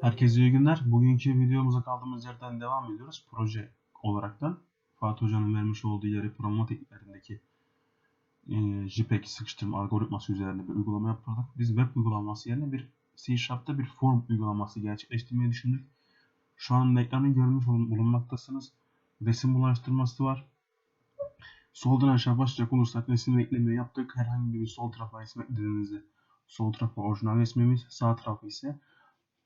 Herkese iyi günler. Bugünkü videomuza kaldığımız yerden devam ediyoruz. Proje olaraktan Fatih Hoca'nın vermiş olduğu yeri promo tekniklerindeki e, JPEG sıkıştırma algoritması üzerinde bir uygulama yaptırdık. Biz web uygulaması yerine bir C Sharp'ta bir form uygulaması gerçekleştirmeyi düşündük. Şu an ekranı görmüş bulun- bulunmaktasınız. Resim bulaştırması var. Soldan aşağı başlayacak olursak resim eklemeyi yaptık. Herhangi bir sol tarafa resim eklediğinizde sol tarafa orijinal resmimiz, sağ tarafı ise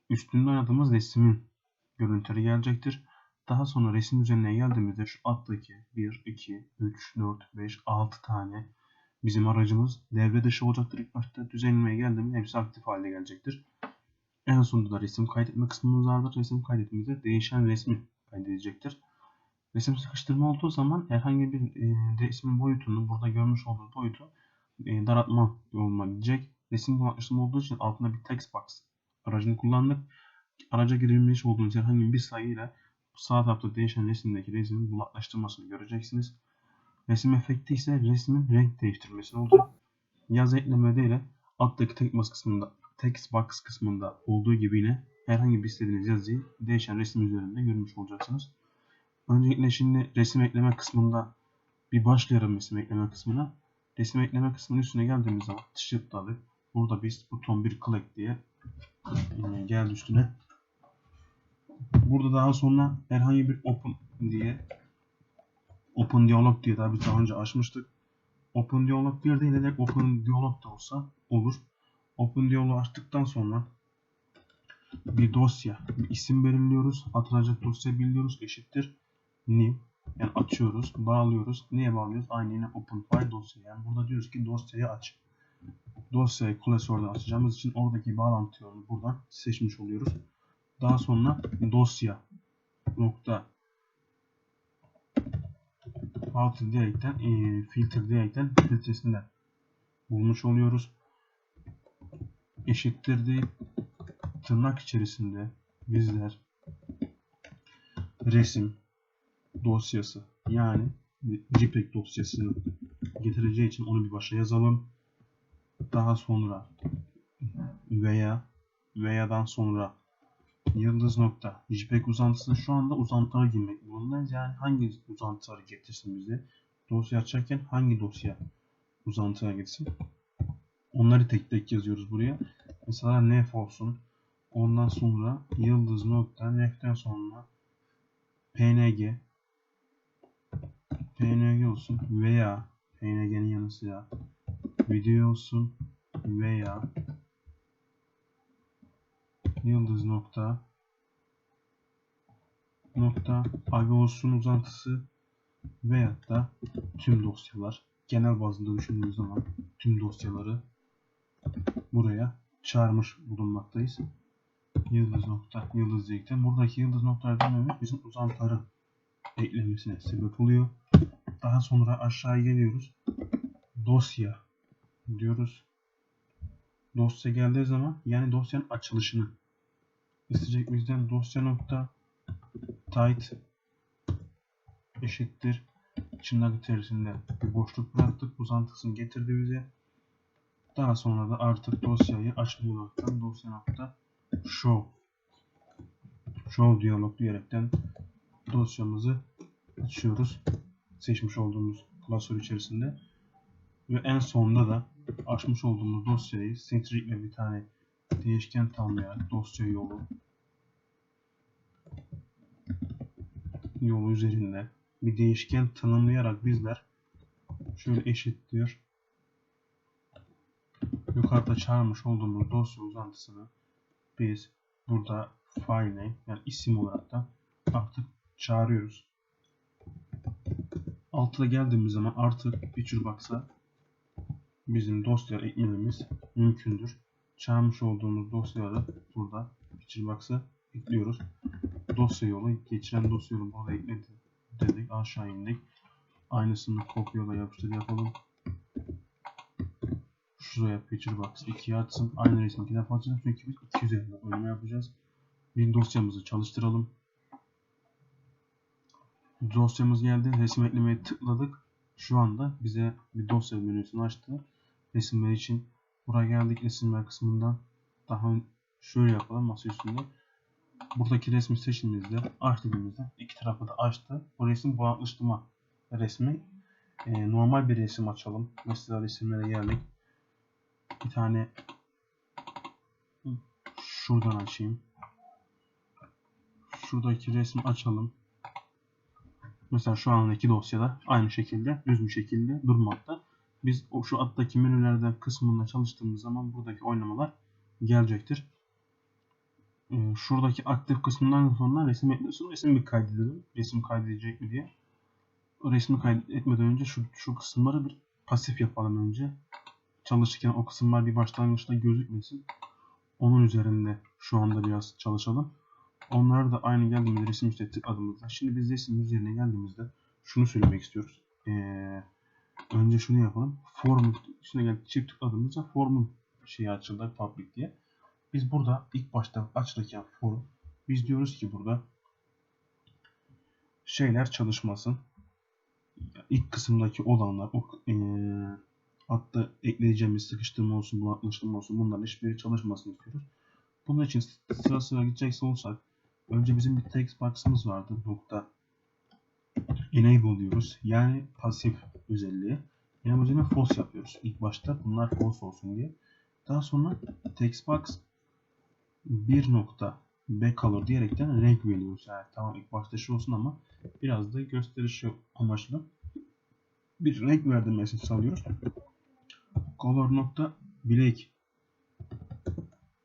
üstünde oynadığımız resmin görüntüleri gelecektir. Daha sonra resim üzerine geldiğimizde şu alttaki 1, 2, 3, 4, 5, 6 tane bizim aracımız devre dışı olacaktır. İlk başta düzenlemeye geldiğimizde hepsi aktif halde gelecektir. En sonunda da resim kaydetme kısmımız vardır. Resim kaydettiğimizde değişen resmi kaydedecektir. Resim sıkıştırma olduğu zaman herhangi bir e, resmin boyutunu burada görmüş olduğunuz boyutu e, daraltma yoluna gidecek. Resim bulaştırma olduğu için altında bir text box aracını kullandık. Araca girilmiş olduğunuz herhangi bir sayıyla sağ tarafta değişen resimdeki resmin bulanıklaştırmasını göreceksiniz. Resim efekti ise resmin renk değiştirmesi olacak. Yaz eklemede ile alttaki text box kısmında, text box kısmında olduğu gibi yine herhangi bir istediğiniz yazıyı değişen resim üzerinde görmüş olacaksınız. Öncelikle şimdi resim ekleme kısmında bir başlayalım resim ekleme kısmına. Resim ekleme kısmının üstüne geldiğimiz zaman tıkladık. Burada biz buton bir click diye geldi üstüne. Burada daha sonra herhangi bir open diye open dialog diye daha biz daha önce açmıştık. Open dialog bir değil de open dialog da olsa olur. Open dialog açtıktan sonra bir dosya, bir isim belirliyoruz. Atılacak dosya belirliyoruz. Eşittir new. Yani açıyoruz, bağlıyoruz. Niye bağlıyoruz? Aynı yine open file dosya. Yani burada diyoruz ki dosyayı aç. Dosyayı klasörden açacağımız için oradaki bağlantı yolunu buradan seçmiş oluyoruz. Daha sonra dosya nokta filter diyerekten e, filter diyerekten filtresini de bulmuş oluyoruz. Eşittirdi tırnak içerisinde bizler resim dosyası yani JPEG dosyasını getireceği için onu bir başa yazalım. Daha sonra veya veya'dan sonra yıldız nokta JPEG uzantısı şu anda uzantılara girmek zorundayız. Yani hangi uzantıları getirsin bize? Dosya açarken hangi dosya uzantıya gitsin? Onları tek tek yazıyoruz buraya. Mesela nef olsun. Ondan sonra yıldız nokta neften sonra png png olsun veya png'nin yanı sıra video olsun veya yıldız nokta nokta ag olsun uzantısı veyahut da tüm dosyalar genel bazında düşündüğümüz zaman tüm dosyaları buraya çağırmış bulunmaktayız. Yıldız nokta yıldız diyerekten buradaki yıldız noktaları dememek bizim uzantıları eklemesine sebep oluyor. Daha sonra aşağıya geliyoruz. Dosya diyoruz. Dosya geldiği zaman yani dosyanın açılışını isteyecek bizden dosya nokta tight eşittir. Tırnak içerisinde bir boşluk bıraktık. Uzantısını getirdi bize. Daha sonra da artık dosyayı açmamaktan dosya nokta show. Show diyalog diyerekten dosyamızı açıyoruz. Seçmiş olduğumuz klasör içerisinde. Ve en sonunda da açmış olduğumuz dosyayı ile bir tane değişken tanımlayarak dosya yolu yolu üzerinde bir değişken tanımlayarak bizler şöyle eşittir yukarıda çağırmış olduğumuz dosya uzantısını biz burada file name yani isim olarak da artık çağırıyoruz. Altıda geldiğimiz zaman artık Picture Box'a bizim dosya eklememiz mümkündür. Çağırmış olduğumuz dosyaları burada Picture Box'a ekliyoruz. Dosya yolu, geçiren dosya yolu burada ekledik dedik. Aşağı indik. Aynısını kopyala yapıştır yapalım. Şuraya Picture Box 2'ye atsın. Aynı resmi iki defa açacağız. Çünkü biz 2 üzerinde oynama yapacağız. Bir dosyamızı çalıştıralım. Dosyamız geldi. Resim eklemeye tıkladık. Şu anda bize bir dosya menüsünü açtı. Resimler için buraya geldik resimler kısmından. Daha şöyle yapalım masa üstünde. Buradaki resmi seçtiğimizde aç dediğimizde iki tarafı da açtı. Bu resim bağışlama resmi. Ee, normal bir resim açalım. Mesela resimlere geldik. Bir tane şuradan açayım. Şuradaki resmi açalım. Mesela şu andaki dosyada aynı şekilde düz bir şekilde durmakta. Biz o şu alttaki menülerden kısmında çalıştığımız zaman buradaki oynamalar gelecektir. Ee, şuradaki aktif kısmından sonra resim ekliyorsun. Resim bir kaydedelim. Resim kaydedecek mi diye. Resmi kaydetmeden önce şu, şu kısımları bir pasif yapalım önce. Çalışırken o kısımlar bir başlangıçta gözükmesin. Onun üzerinde şu anda biraz çalışalım. Onları da aynı geldiğimizde resim üstüne tıkladığımızda. Şimdi biz resim üzerine geldiğimizde şunu söylemek istiyoruz. Ee, önce şunu yapalım. Form üstüne gel çift tıkladığımızda formun şeyi açıldı public diye. Biz burada ilk başta açılırken form biz diyoruz ki burada şeyler çalışmasın. İlk kısımdaki olanlar o ee, hatta ekleyeceğimiz sıkıştırma olsun, bulanıklaştırma olsun bunların hiçbiri çalışmasını istiyoruz. Bunun için sıra sıra gidecekse olsak önce bizim bir text box'ımız vardı. Nokta enable diyoruz. Yani pasif özelliği. Yani bu yüzden false yapıyoruz. İlk başta bunlar false olsun diye. Daha sonra text box bir nokta backcolor diyerekten renk veriyoruz. Yani tamam ilk başta şu olsun ama biraz da gösteriş amaçlı bir renk verdirmesini sağlıyoruz. Color nokta black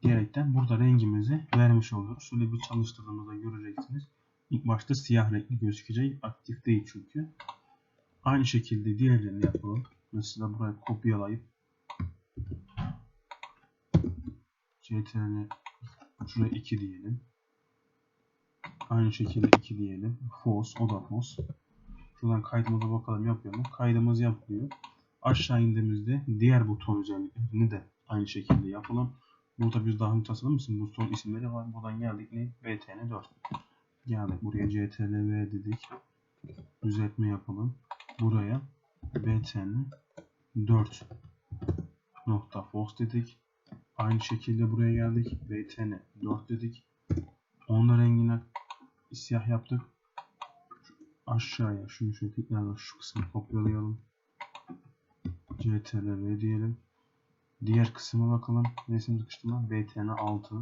diyerekten burada rengimizi vermiş oluyoruz. Şöyle bir çalıştırdığımızda göreceksiniz. İlk başta siyah renkli gözükecek. Aktif değil çünkü. Aynı şekilde diğerlerini yapalım. Mesela buraya kopyalayıp CTRL şuraya 2 diyelim. Aynı şekilde 2 diyelim. False, o da false. Şuradan kaydımıza bakalım yapıyor mu? Kaydımız yapıyor. Aşağı indiğimizde diğer buton özelliklerini de aynı şekilde yapalım. Burada bir daha tasarım mısın? Bu son isimleri var. Buradan geldik ne? BTN 4. Geldik buraya CTRL dedik. Düzeltme yapalım. Buraya BTN 4 nokta false dedik. Aynı şekilde buraya geldik. BTN 4 dedik. Onun rengine siyah yaptık. Aşağıya şunu şöyle tekrardan şu kısmı kopyalayalım. CTRL diyelim. Diğer kısma bakalım. Resim sıkıştırma. BTN 6.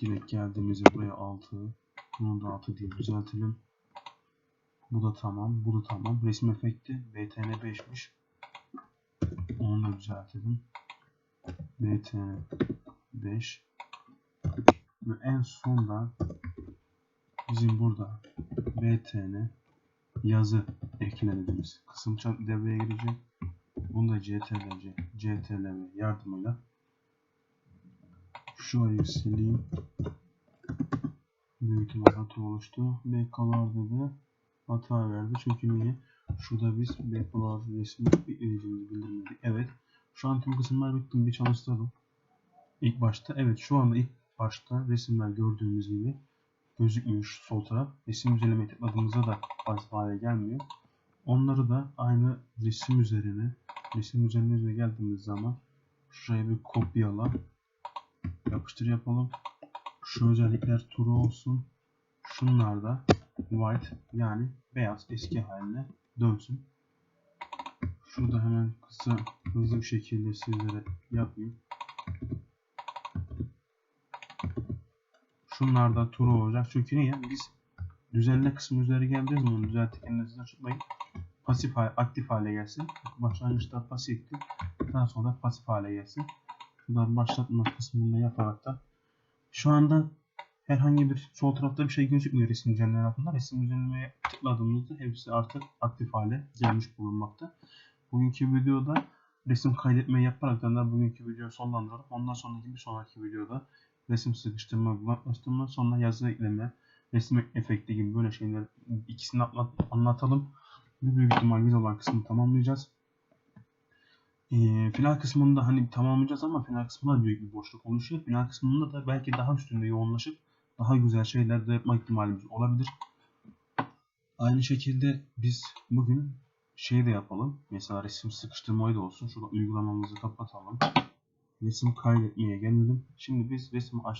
Direkt geldiğimizde buraya 6. Bunu da 6 diye düzeltelim. Bu da tamam. Bu da tamam. Resim efekti BTN 5'miş. Onu da düzeltelim. BTN 5. Ve en sonda bizim burada BTN yazı eklediğimiz kısım devreye girecek. Bunu da CTRL, CTRL yardımıyla şurayı sileyim. Büyük ihtimal hata oluştu. Backcolor'da da hata verdi. Çünkü niye? Şurada biz backcolor resmi ekleyeceğimizi bildirmedik. Evet. Şu an tüm kısımlar bitti. Bir çalıştıralım. İlk başta. Evet şu anda ilk başta resimler gördüğümüz gibi gözükmüyor sol taraf. Resim üzerine tıkladığımızda da pasif hale gelmiyor. Onları da aynı resim üzerine resim üzerine geldiğimiz zaman şuraya bir kopyala yapıştır yapalım. Şu özellikler true olsun. Şunlar da white yani beyaz eski haline dönsün. Şurada hemen kısa hızlı bir şekilde sizlere yapayım. Şunlar da olacak. Çünkü niye? Biz düzenle kısmı üzeri geldiğimiz zaman düzeltirken de açıklayın. Pasif hale, aktif hale gelsin. Başlangıçta pasifti. Daha sonra pasif hale gelsin. Şuradan başlatma kısmında yaparak da şu anda herhangi bir sol tarafta bir şey gözükmüyor resim düzenleme altında. Resim düzenlemeye tıkladığımızda hepsi artık aktif hale gelmiş bulunmakta. Bugünkü videoda resim kaydetmeyi yaparak da bugünkü videoyu sonlandıralım. Ondan sonraki bir sonraki videoda resim sıkıştırma, bulanıklaştırma, sonra yazı ekleme, resim efekti gibi böyle şeyler ikisini anlatalım. Büyük ihtimal biz olan kısmını tamamlayacağız. Ee, final kısmında hani tamamlayacağız ama final kısmında büyük bir boşluk oluşuyor. Final kısmında da belki daha üstünde yoğunlaşıp daha güzel şeyler de yapma ihtimalimiz olabilir. Aynı şekilde biz bugün şey de yapalım. Mesela resim sıkıştırmayı da olsun. Şurada uygulamamızı kapatalım. Resim kaydetmeye gelelim. Şimdi biz resmi açtık.